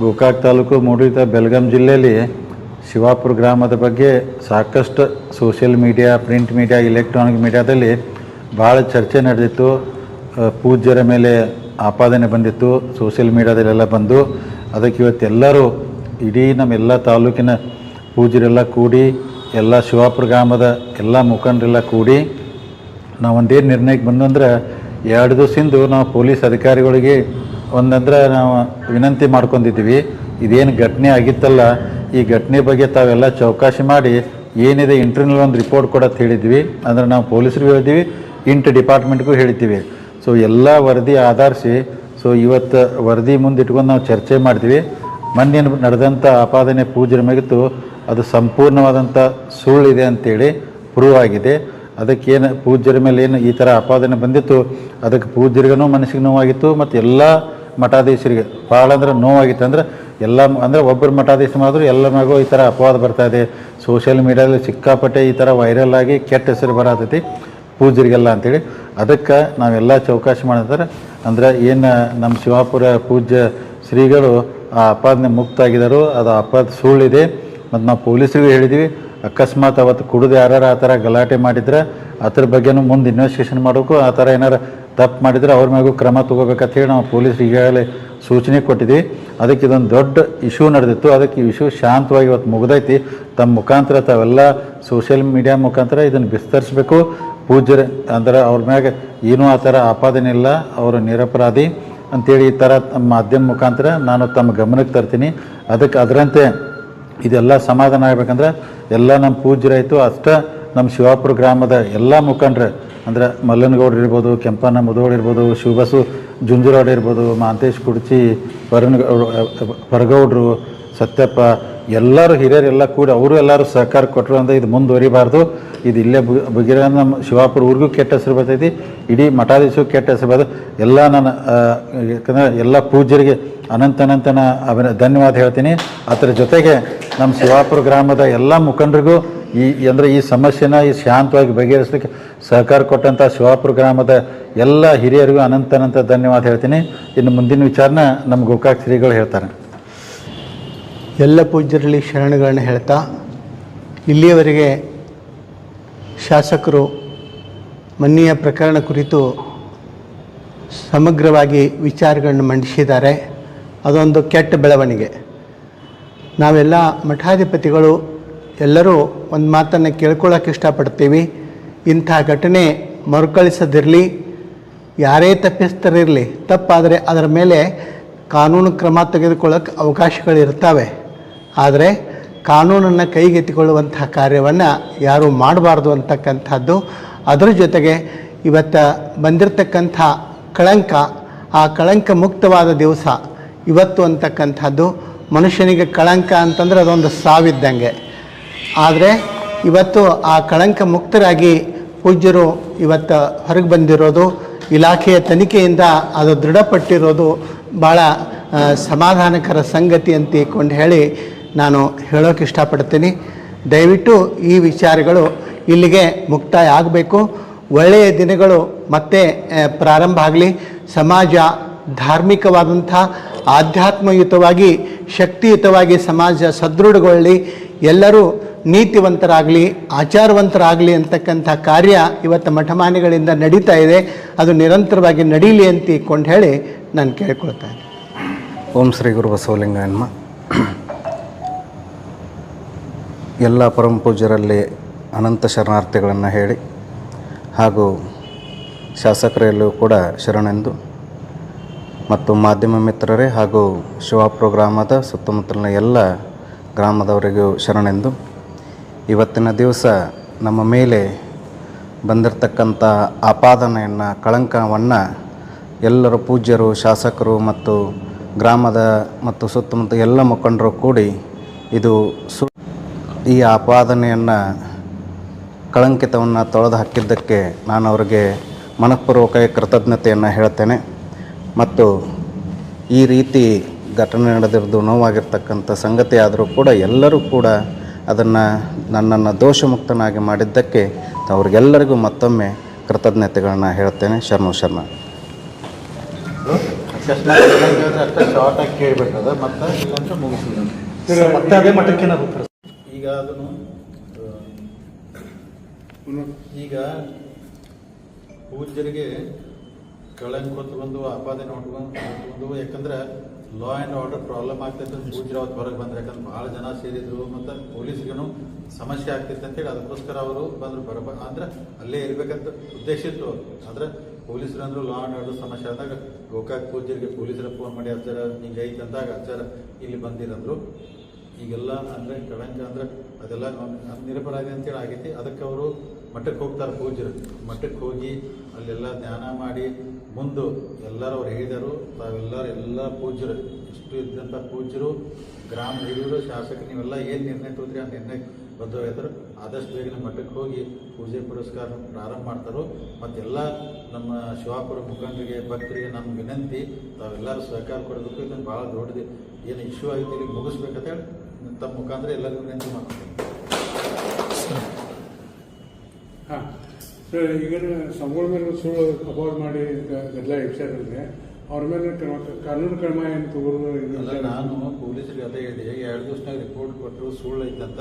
ಗೋಕಾಕ್ ತಾಲೂಕು ಮೂಡಿದ ಬೆಳಗಾಂ ಜಿಲ್ಲೆಯಲ್ಲಿ ಶಿವಾಪುರ ಗ್ರಾಮದ ಬಗ್ಗೆ ಸಾಕಷ್ಟು social media, print media electronic ಮೀಡಿಯಾದಲ್ಲಿ ಭಾಳ ಚರ್ಚೆ ನಡೆದಿತ್ತು. ಪೂಜ್ಯರ ಮೇಲೆ ಆಪಾದನೆ ಬಂದಿತ್ತು. ಸೋಷಿಯಲ್ ಮೀಡಿಯಾದಲ್ಲೆಲ್ಲ ಬಂದು ಅದಕ್ಕೆ ಇವತ್ತೆಲ್ಲರೂ ಇಡೀ ನಮ್ಮೆಲ್ಲ ತಾಲೂಕಿನ ಪೂಜ್ಯರೆಲ್ಲ ಕೂಡಿ, ಎಲ್ಲ ಶಿವಾಪುರ ಗ್ರಾಮದ ಎಲ್ಲ ಮುಖಂಡರೆಲ್ಲ ಕೂಡಿ ನಾವು ಒಂದೇನು ನಿರ್ಣಯಕ್ಕೆ ಬಂದಂದ್ರೆ ಎರಡು ದಿವಸದಿಂದ ನಾವು ಪೊಲೀಸ್ ಅಧಿಕಾರಿಗಳಿಗೆ ಒಂದಂದ್ರೆ ನಾವು ವಿನಂತಿ ಮಾಡ್ಕೊಂಡಿದ್ದೀವಿ, ಇದೇನು ಘಟನೆ ಆಗಿತ್ತಲ್ಲ, ಈ ಘಟನೆ ಬಗ್ಗೆ ತಾವೆಲ್ಲ ಚೌಕಾಶಿ ಮಾಡಿ ಏನಿದೆ ಇಂಟರ್ನಲ್ ಒಂದು ರಿಪೋರ್ಟ್ ಕೊಡತ್ತೆ ಹೇಳಿದ್ವಿ, ಅಂದ್ರೆ ನಾವು ಪೊಲೀಸರಿಗೂ ಹೇಳಿದ್ದೀವಿ ಇಂಟ್ ಡಿಪಾರ್ಟ್ಮೆಂಟ್ಗೂ ಹೇಳ್ತೀವಿ ಸೊ ಎಲ್ಲ ವರದಿ ಆಧರಿಸಿ ಸೊ ಇವತ್ತು ವರದಿ ಮುಂದೆ ಇಟ್ಕೊಂಡು ನಾವು ಚರ್ಚೆ ಮಾಡ್ತೀವಿ. ಮೊನ್ನೆ ನಡೆದಂಥ ಆಪಾದನೆ ಪೂಜೆ ಮೇಗಿತ್ತು ಅದು ಸಂಪೂರ್ಣವಾದಂಥ ಸುಳ್ಳಿದೆ ಅಂತೇಳಿ ಪ್ರೂವ್ ಆಗಿದೆ. ಅದಕ್ಕೇನು ಪೂಜ್ಯರ ಮೇಲೆ ಏನು ಈ ಥರ ಆಪಾದನೆ ಬಂದಿತ್ತು, ಅದಕ್ಕೆ ಪೂಜ್ಯರಿಗೂ ಮನಸ್ಸಿಗೆ ನೋವಾಗಿತ್ತು, ಮತ್ತು ಎಲ್ಲ ಮಠಾಧೀಶರಿಗೆ ಭಾಳ ಅಂದ್ರೆ ನೋವಾಗಿತ್ತು. ಅಂದ್ರೆ ಎಲ್ಲ ಅಂದರೆ ಒಬ್ಬರು ಮಠಾಧೀಶ ಮಾಡಿದ್ರು, ಎಲ್ಲ ಮಗು ಈ ಥರ ಅಪವಾದ ಬರ್ತಾ ಇದೆ. ಸೋಷಿಯಲ್ ಮೀಡಿಯಾದಲ್ಲಿ ಸಿಕ್ಕಾಪಟ್ಟೆ ಈ ಥರ ವೈರಲ್ ಆಗಿ ಕೆಟ್ಟ ಹೆಸರು ಬರತೈತಿ ಪೂಜರಿಗೆಲ್ಲ ಅಂತೇಳಿ. ಅದಕ್ಕೆ ನಾವೆಲ್ಲ ಚೌಕಾಶಿ ಮಾಡಿದ್ರೆ ಅಂದ್ರೆ ಏನು ನಮ್ಮ ಶಿವಾಪುರ ಪೂಜ್ಯ ಶ್ರೀಗಳು ಆ ಅಪಾದನೆ ಮುಕ್ತ ಆಗಿದ್ದಾರೆ ಅದು ಅಪಾದ ಸುಳ್ಳಿದೆ. ಮತ್ತು ನಾವು ಪೊಲೀಸರಿಗೂ ಹೇಳಿದ್ವಿ. ಅಕಸ್ಮಾತ್ ಅವತ್ತು ಕುಡಿದು ಯಾರು ಆ ಥರ ಗಲಾಟೆ ಮಾಡಿದ್ರೆ ಅದ್ರ ಬಗ್ಗೆನೂ ಮುಂದೆ ಇನ್ವೆಸ್ಟಿಗೇಷನ್ ಮಾಡಬೇಕು. ಆ ಥರ ಏನಾರು ತಪ್ಪು ಮಾಡಿದರೆ ಅವ್ರ ಮ್ಯಾಗೂ ಕ್ರಮ ತಗೋಬೇಕಂತ ಹೇಳಿ ನಾವು ಪೊಲೀಸರಿಗೆ ಈಗಾಗಲೇ ಸೂಚನೆ ಕೊಟ್ಟಿದ್ವಿ. ಅದಕ್ಕೆ ಇದೊಂದು ದೊಡ್ಡ ಇಶ್ಯೂ ನಡೆದಿತ್ತು. ಅದಕ್ಕೆ ಈ ಇಶ್ಯೂ ಶಾಂತವಾಗಿ ಇವತ್ತು ಮುಗ್ದೈತಿ. ತಮ್ಮ ಮುಖಾಂತರ ತಾವೆಲ್ಲ ಸೋಷಿಯಲ್ ಮೀಡಿಯಾ ಮುಖಾಂತರ ಇದನ್ನು ವಿಸ್ತರಿಸಬೇಕು. ಪೂಜ್ಯರ ಅಂದ್ರೆ ಅವ್ರ ಮ್ಯಾಗ ಏನೂ ಆ ಥರ ಆಪಾದನೆ ಇಲ್ಲ. ಅವರು ನಿರಪರಾಧಿ ಅಂತೇಳಿ ಈ ಥರ ಮಾಧ್ಯಮ ಮುಖಾಂತರ ನಾನು ತಮ್ಮ ಗಮನಕ್ಕೆ ತರ್ತೀನಿ. ಅದಕ್ಕೆ ಅದರಂತೆ ಇದೆಲ್ಲ ಸಮಾಧಾನ ಆಗಬೇಕಂದ್ರೆ ಎಲ್ಲ ನಮ್ಮ ಪೂಜ್ಯರಾಯಿತು. ಅಷ್ಟೇ ನಮ್ಮ ಶಿವಾಪುರ ಗ್ರಾಮದ ಎಲ್ಲ ಮುಖಂಡ್ರು ಅಂದ್ರೆ ಮಲ್ಲನಗೌಡ್ರು ಇರ್ಬೋದು, ಕೆಂಪಣ್ಣ ಮುದೋಡ್ ಇರ್ಬೋದು, ಶಿವಬಸು ಜುಂಜುರಾಡ್ ಇರ್ಬೋದು, ಮಾಂತೇಶ್ ಕುಡ್ಚಿ, ವರುಣ್ ಪರಗೌಡ್ರು ಸತ್ಯಪ್ಪ, ಎಲ್ಲರೂ ಹಿರಿಯರೆಲ್ಲ ಕೂಡಿ ಅವರು ಎಲ್ಲರೂ ಸಹಕಾರ ಕೊಟ್ಟರು ಅಂದರೆ ಇದು ಮುಂದುವರಿಬಾರ್ದು. ಇದು ಇಲ್ಲೇ ಬಗೆರ ನಮ್ಮ ಶಿವಾಪುರ ಊರಿಗೂ ಕೆಟ್ಟ ಹೆಸರು ಬರ್ತೈತಿ. ಇಡೀ ಮಠಾಧೀಶಗೂ ಕೆಟ್ಟ ಹೆಸರು ಬರ್ತದೆ ಎಲ್ಲ ನಾನು ಯಾಕಂದರೆ ಯಾಕಂದ್ರೆ ಎಲ್ಲ ಪೂಜ್ಯರಿಗೆ ಅನಂತ ಅನಂತನ ಅಭಿನ, ಧನ್ಯವಾದ ಹೇಳ್ತೀನಿ. ಅದರ ಜೊತೆಗೆ ನಮ್ಮ ಶಿವಾಪುರ ಗ್ರಾಮದ ಎಲ್ಲ ಮುಖಂಡರಿಗೂ ಈ ಅಂದರೆ ಈ ಸಮಸ್ಯೆನ ಈ ಶಾಂತವಾಗಿ ಬಗೆಹರಿಸಲಿಕ್ಕೆ ಸಹಕಾರ ಕೊಟ್ಟಂಥ ಶಿವಾಪುರ ಗ್ರಾಮದ ಎಲ್ಲ ಹಿರಿಯರಿಗೂ ಅನಂತ ಅನಂತ ಧನ್ಯವಾದ ಹೇಳ್ತೀನಿ. ಇನ್ನು ಮುಂದಿನ ವಿಚಾರನ ನಮ್ಮ ಗೋಕಾಕ್ ಶ್ರೀಗಳು ಹೇಳ್ತಾರೆ. ಎಲ್ಲ ಪೂಜ್ಯರಲ್ಲಿ ಶರಣಗಳನ್ನು ಹೇಳ್ತಾ, ಇಲ್ಲಿಯವರೆಗೆ ಶಾಸಕರು ಮನ್ನಿಯ ಪ್ರಕರಣ ಕುರಿತು ಸಮಗ್ರವಾಗಿ ವಿಚಾರಗಳನ್ನು ಮಂಡಿಸಿದ್ದಾರೆ. ಅದೊಂದು ಕೆಟ್ಟ ಬೆಳವಣಿಗೆ. ನಾವೆಲ್ಲ ಮಠಾಧಿಪತಿಗಳು ಎಲ್ಲರೂ ಒಂದು ಮಾತನ್ನು ಕೇಳ್ಕೊಳ್ಳೋಕೆ ಇಷ್ಟಪಡ್ತೀವಿ. ಇಂಥ ಘಟನೆ ಮರುಕಳಿಸದಿರಲಿ, ಯಾರೇ ತಪ್ಪಿಸ್ತರಿರಲಿ, ತಪ್ಪಾದರೆ ಅದರ ಮೇಲೆ ಕಾನೂನು ಕ್ರಮ ತೆಗೆದುಕೊಳ್ಳೋಕೆ ಅವಕಾಶಗಳಿರ್ತವೆ ಆದರೆ ಕಾನೂನನ್ನು ಕೈಗೆತ್ತಿಕೊಳ್ಳುವಂತಹ ಕಾರ್ಯವನ್ನು ಯಾರೂ ಮಾಡಬಾರ್ದು ಅಂತಕ್ಕಂಥದ್ದು. ಅದರ ಜೊತೆಗೆ ಇವತ್ತು ಬಂದಿರತಕ್ಕಂಥ ಕಳಂಕ, ಆ ಕಳಂಕ ಮುಕ್ತವಾದ ದಿವಸ ಇವತ್ತು ಅಂತಕ್ಕಂಥದ್ದು. ಮನುಷ್ಯನಿಗೆ ಕಳಂಕ ಅಂತಂದ್ರೆ ಅದೊಂದು ಸಾವಿದ್ದಂಗೆ. ಆದರೆ ಇವತ್ತು ಆ ಕಳಂಕ ಮುಕ್ತರಾಗಿ ಪೂಜ್ಯರು ಇವತ್ತು ಹೊರಗೆ ಬಂದಿರೋದು, ಇಲಾಖೆಯ ತನಿಖೆಯಿಂದ ಅದು ದೃಢಪಟ್ಟಿರೋದು ಭಾಳ ಸಮಾಧಾನಕರ ಸಂಗತಿ ಅಂತ ಇಕ್ಕೊಂಡು ಹೇಳಿ ನಾನು ಹೇಳೋಕೆ ಇಷ್ಟಪಡ್ತೀನಿ. ದಯವಿಟ್ಟು ಈ ವಿಚಾರಗಳು ಇಲ್ಲಿಗೆ ಮುಕ್ತಾಯ ಆಗಬೇಕು. ಒಳ್ಳೆಯ ದಿನಗಳು ಮತ್ತೆ ಪ್ರಾರಂಭ ಆಗಲಿ. ಸಮಾಜ ಧಾರ್ಮಿಕವಾದಂಥ, ಆಧ್ಯಾತ್ಮಯುತವಾಗಿ, ಶಕ್ತಿಯುತವಾಗಿ ಸಮಾಜ ಸದೃಢಗೊಳ್ಳಿ. ಎಲ್ಲರೂ ನೀತಿವಂತರಾಗಲಿ, ಆಚಾರವಂತರಾಗಲಿ ಅಂತಕ್ಕಂಥ ಕಾರ್ಯ ಇವತ್ತು ಮಠಮಾನಿಗಳಿಂದ ನಡೀತಾ ಇದೆ. ಅದು ನಿರಂತರವಾಗಿ ನಡೀಲಿ ಅಂತ ಇಕ್ಕೊಂಡು ಹೇಳಿ ನಾನು ಕೇಳ್ಕೊಳ್ತಾ ಇದ್ದೀನಿ ಓಂ ಶ್ರೀ ಗುರು ಬಸವಲಿಂಗಯ್ಯನ್ಮ ಎಲ್ಲ ಪರಮ ಪೂಜ್ಯರಲ್ಲಿ ಅನಂತ ಶರಣಾರ್ಥಿಗಳನ್ನು ಹೇಳಿ ಹಾಗೂ ಶಾಸಕರಲ್ಲೂ ಕೂಡ ಶರಣೆಂದು ಮತ್ತು ಮಾಧ್ಯಮ ಮಿತ್ರರೇ ಹಾಗೂ ಶಿವಾಪುರ ಗ್ರಾಮದ ಸುತ್ತಮುತ್ತಲಿನ ಎಲ್ಲ ಗ್ರಾಮದವರಿಗೂ ಶರಣೆಂದು ಇವತ್ತಿನ ದಿವಸ ನಮ್ಮ ಮೇಲೆ ಬಂದಿರತಕ್ಕಂಥ ಆಪಾದನೆಯನ್ನು, ಕಳಂಕವನ್ನು ಎಲ್ಲರೂ ಪೂಜ್ಯರು, ಶಾಸಕರು ಮತ್ತು ಗ್ರಾಮದ ಮತ್ತು ಸುತ್ತಮುತ್ತ ಎಲ್ಲ ಮುಖಂಡರು ಕೂಡಿ ಇದು ಸು, ಈ ಆಪಾದನೆಯನ್ನು ಕಳಂಕಿತವನ್ನು ತೊಳೆದು ಹಾಕಿದ್ದಕ್ಕೆ ನಾನು ಅವರಿಗೆ ಮನಃಪೂರ್ವಕ ಕೃತಜ್ಞತೆಯನ್ನು ಹೇಳ್ತೇನೆ. ಮತ್ತು ಈ ರೀತಿ ಘಟನೆ ನಡೆದಿರೋದು ನೋವಾಗಿರ್ತಕ್ಕಂಥ ಸಂಗತಿ ಆದರೂ ಕೂಡ ಎಲ್ಲರೂ ಕೂಡ ಅದನ್ನು ನನ್ನನ್ನು ದೋಷಮುಕ್ತನಾಗಿ ಮಾಡಿದ್ದಕ್ಕೆ ಅವ್ರಿಗೆಲ್ಲರಿಗೂ ಮತ್ತೊಮ್ಮೆ ಕೃತಜ್ಞತೆಗಳನ್ನು ಹೇಳ್ತೇನೆ. ಶರ್ಮ ಶರ್ಮ. ಈಗ ಅದನ್ನು ಈಗ ಪೂಜ್ಯರಿಗೆ ಕಳಂಕ ಹೊತ್ಕೊಂಡು ಆಪಾದನೆ ಹೊತ್ಕೊಂಡು ಬಂದು, ಯಾಕಂದ್ರೆ ಲಾ ಆ್ಯಂಡ್ ಆರ್ಡರ್ ಪ್ರಾಬ್ಲಮ್ ಆಗ್ತೈತೆ ಅಂತ ಅವತ್ತು ಹೊರಗೆ ಬಂದ್ರೆ, ಯಾಕಂದ್ರೆ ಭಾಳ ಜನ ಸೇರಿದ್ರು ಮತ್ತು ಪೊಲೀಸ್ಗೂ ಸಮಸ್ಯೆ ಆಗ್ತಿತ್ತು ಅಂತೇಳಿ ಅದಕ್ಕೋಸ್ಕರ ಅವರು ಬಂದರು. ಬರಬ ಅಂದ್ರೆ ಅಲ್ಲೇ ಇರ್ಬೇಕಂತ ಉದ್ದೇಶ ಇತ್ತು ಅವರು. ಆದ್ರೆ ಪೊಲೀಸರು ಅಂದರು ಲಾ ಆ್ಯಂಡ್ ಆರ್ಡರ್ ಸಮಸ್ಯೆ ಆದಾಗ ಗೋಕಾಕ್ ಪೂಜ್ಯರಿಗೆ ಪೊಲೀಸರ ಫೋನ್ ಮಾಡಿ ಅಚ್ಚಾರ ಹಿಂಗೆ ಐತೆ ಅಂದಾಗ ಅಚ್ಚಾರ ಇಲ್ಲಿ ಬಂದಿರಂದ್ರು ಈಗೆಲ್ಲ ಅಂದರೆ ಕಳಂಕ ಅಂದ್ರೆ ಅದೆಲ್ಲ ಆಗಿದೆ ಅಂತೇಳಿ ಆಗೈತಿ. ಅದಕ್ಕೆ ಅವರು ಮಠಕ್ಕೆ ಹೋಗ್ತಾರೆ ಪೂಜರು ಮಠಕ್ಕೆ ಹೋಗಿ ಅಲ್ಲೆಲ್ಲ ಧ್ಯಾನ ಮಾಡಿ ಮುಂದೆ ಎಲ್ಲರೂ ಅವ್ರು ಹೇಳಿದರು, ತಾವೆಲ್ಲರೂ ಎಲ್ಲ ಪೂಜ್ಯರು ಇಷ್ಟು ಇದ್ದಂಥ ಪೂಜ್ಯರು, ಗ್ರಾಮ ಹಿರಿಯರು, ಶಾಸಕರು, ನೀವೆಲ್ಲ ಏನು ನಿರ್ಣಯ ತೋದ್ರಿ ಆ ನಿರ್ಣಯ ಬದ್ಧವಾಗಿದ್ರು ಆದಷ್ಟು ಬೇಗ ಮಠಕ್ಕೆ ಹೋಗಿ ಪೂಜೆ ಪುರಸ್ಕಾರ ಪ್ರಾರಂಭ ಮಾಡ್ತಾರೋ, ಮತ್ತೆಲ್ಲ ನಮ್ಮ ಶಿವಾಪುರ ಮುಖಂಡರಿಗೆ, ಭಕ್ತರಿಗೆ ನಮ್ಮ ವಿನಂತಿ, ತಾವೆಲ್ಲರೂ ಸಹಕಾರ ಕೊಡಬೇಕು ಇದನ್ನು ಭಾಳ ದೊಡ್ಡದು. ಏನು ಇಶ್ಯೂ ಆಗಿತ್ತು ಇಲ್ಲಿ ಮುಗಿಸ್ಬೇಕಂತ ಹೇಳಿ ತಮ್ಮ ಮುಖಾಂತರ ಎಲ್ಲರಿಗೂ ವಿನಂತಿ ಮಾಡ್ತೀನಿ ಹಾಂ. ಸರ್ ಈಗ ಸಂಬಳ ಮೇಲೆ ಸುಳ್ಳು ಅಪೋಸ್ ಮಾಡಿ ಎಲ್ಲ ಗದ್ದಲ ಎಬ್ಸ್ಯಾರಲ್ರಿ ಅವ್ರ ಮೇಲೆ ಕ್ರಮ ಕಾನೂನು ಕ್ರಮ ಏನು ಅಲ್ಲ ನಾನು ಪೊಲೀಸರಿಗೆ ಅದೇ ಹೇಳಿ ಎರಡು ದಿವಸನಾಗ ರಿಪೋರ್ಟ್ ಕೊಟ್ಟರು ಸುಳ್ಳು ಐತಂತ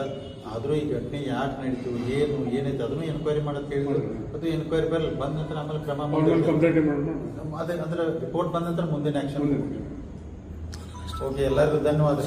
ಆದರೂ ಈ ಘಟನೆ ಯಾಕೆ ನಡೀತು ಏನು ಏನೈತೆ ಅದನ್ನು ಎನ್ಕ್ವೈರಿ ಮಾಡೋದು ಹೇಳಿ ಅದು ಎನ್ಕ್ವೈರಿ ಬರಲ್ಲ ಬಂದ ನಂತರ ಆಮೇಲೆ ಕ್ರಮ. ಕಂಪ್ಲೇಂಟ್ ಮಾಡೋಣ ಅದೇ ಅಂದ್ರೆ ರಿಪೋರ್ಟ್ ಬಂದ ನಂತರ ಮುಂದಿನ ಆ್ಯಕ್ಷನ್ ಓಕೆ ಎಲ್ಲರಿಗೂ ಧನ್ಯವಾದ